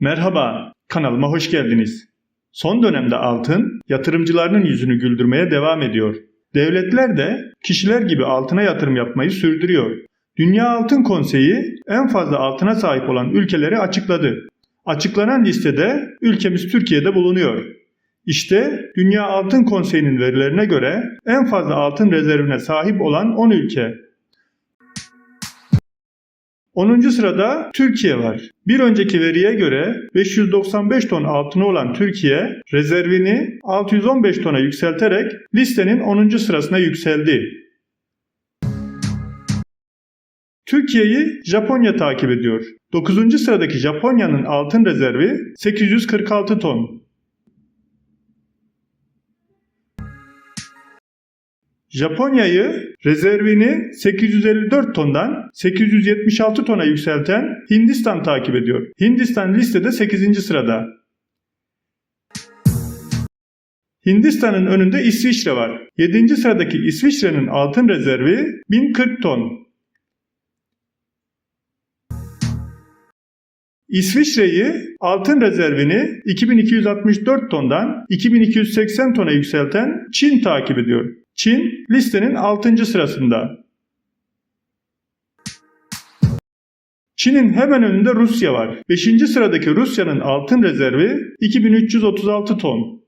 Merhaba, kanalıma hoş geldiniz. Son dönemde altın yatırımcılarının yüzünü güldürmeye devam ediyor. Devletler de kişiler gibi altına yatırım yapmayı sürdürüyor. Dünya Altın Konseyi en fazla altına sahip olan ülkeleri açıkladı. Açıklanan listede ülkemiz Türkiye'de bulunuyor. İşte Dünya Altın Konseyi'nin verilerine göre en fazla altın rezervine sahip olan 10 ülke. 10. sırada Türkiye var. Bir önceki veriye göre 595 ton altını olan Türkiye rezervini 615 tona yükselterek listenin 10. sırasına yükseldi. Türkiye'yi Japonya takip ediyor. 9. sıradaki Japonya'nın altın rezervi 846 ton. Japonya'yı rezervini 854 tondan 876 tona yükselten Hindistan takip ediyor. Hindistan listede 8. sırada. Hindistan'ın önünde İsviçre var. 7. sıradaki İsviçre'nin altın rezervi 1040 ton. İsviçre'yi altın rezervini 2264 tondan 2280 tona yükselten Çin takip ediyor. Çin listenin 6. sırasında. Çin'in hemen önünde Rusya var. 5. sıradaki Rusya'nın altın rezervi 2336 ton.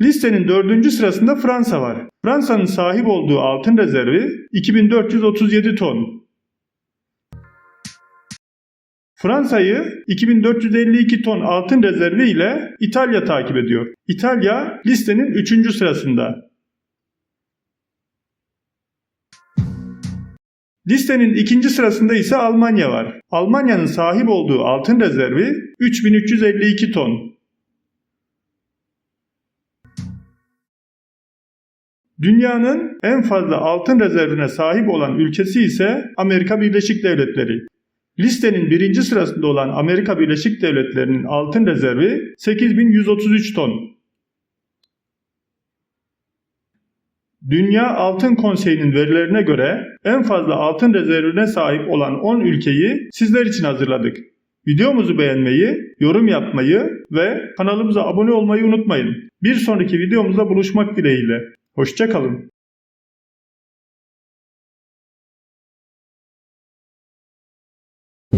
Listenin 4. sırasında Fransa var. Fransa'nın sahip olduğu altın rezervi 2437 ton. Fransa'yı 2452 ton altın rezervi ile İtalya takip ediyor. İtalya listenin 3. sırasında. Listenin ikinci sırasında ise Almanya var. Almanya'nın sahip olduğu altın rezervi 3352 ton. Dünyanın en fazla altın rezervine sahip olan ülkesi ise Amerika Birleşik Devletleri. Listenin birinci sırasında olan Amerika Birleşik Devletleri'nin altın rezervi 8133 ton. Dünya Altın Konseyi'nin verilerine göre en fazla altın rezervine sahip olan 10 ülkeyi sizler için hazırladık. Videomuzu beğenmeyi, yorum yapmayı ve kanalımıza abone olmayı unutmayın. Bir sonraki videomuzda buluşmak dileğiyle. Hoşçakalın.